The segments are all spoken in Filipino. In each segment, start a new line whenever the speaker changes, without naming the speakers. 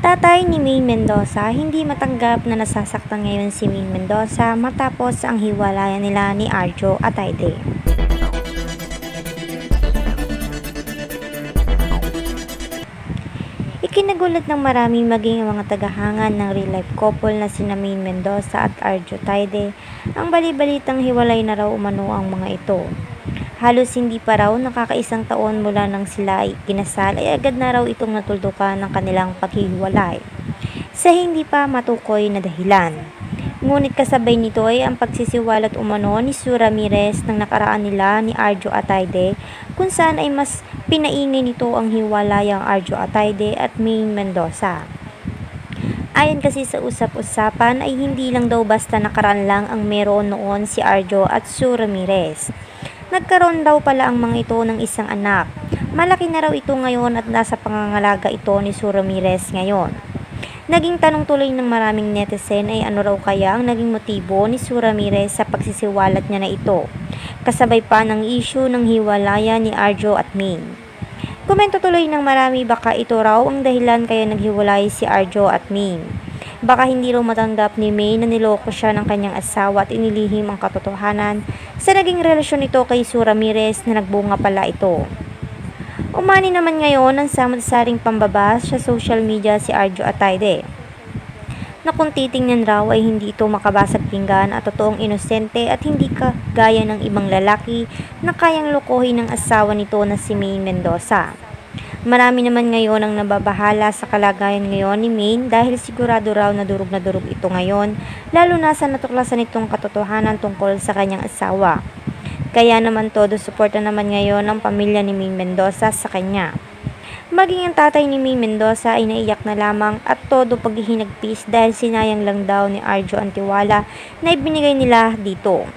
Tatay ni Maine Mendoza, hindi matanggap na nasasaktan ngayon si Maine Mendoza matapos ang hiwalayan nila ni Arjo Atayde. Ikinagulat ng maraming maging mga tagahangan ng real-life couple na sina Maine Mendoza at Arjo Taide ang balibalitang hiwalay na raw umano ang mga ito. Halos hindi pa raw nakakaisang taon mula nang sila ay kinasal ay agad na raw itong natuldukan ng kanilang paghihiwalay sa hindi pa matukoy na dahilan. Ngunit kasabay nito ay ang pagsisiwalat umano ni Sue Ramirez ng nakaraan nila ni Arjo Atayde kung saan ay mas pinaingay nito ang hiwalayang Arjo Atayde at Maine Mendoza. Ayon kasi sa usap-usapan ay hindi lang daw basta nakaraan lang ang meron noon si Arjo at Sue Ramirez. Nagkaroon daw pala ang mga ito ng isang anak. Malaki na raw ito ngayon at nasa pangangalaga ito ni Sue Ramirez ngayon. Naging tanong tuloy ng maraming netizen ay ano raw kaya ang naging motibo ni Sue Ramirez sa pagsisiwalat niya na ito. Kasabay pa ng issue ng hiwalayan ni Arjo at Maine. Komento tuloy ng marami baka ito raw ang dahilan kaya naghiwalay si Arjo at Maine. Baka hindi raw matanggap ni May na niloko siya ng kanyang asawa at inilihim ang katotohanan sa naging relasyon nito kay Sue Ramirez na nagbunga pala ito. Umani naman ngayon ang samot-saring pambabas sa social media si Arjo Atayde na kung titingnan raw ay hindi ito makabasag pinggan at totoong inosente at hindi ka gaya ng ibang lalaki na kayang lokohin ng asawa nito na si Maine Mendoza. Marami naman ngayon ang nababahala sa kalagayan ngayon ni Maine dahil sigurado raw na durog na durog ito ngayon lalo na sa natuklasan nitong katotohanan tungkol sa kanyang asawa. Kaya naman todo suporta naman ngayon ng pamilya ni Maine Mendoza sa kanya. Maging ang tatay ni Maine Mendoza ay naiyak na lamang at todo paghihinagpis dahil sinayang lang daw ni Arjo ang tiwala na ibinigay nila dito.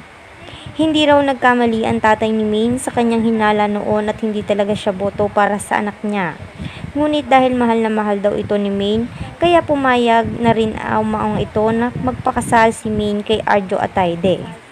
Hindi raw nagkamali ang tatay ni Maine sa kanyang hinala noon at hindi talaga siya boto para sa anak niya. Ngunit dahil mahal na mahal daw ito ni Maine, kaya pumayag na rin ang maong ito na magpakasal si Maine kay Arjo Atayde.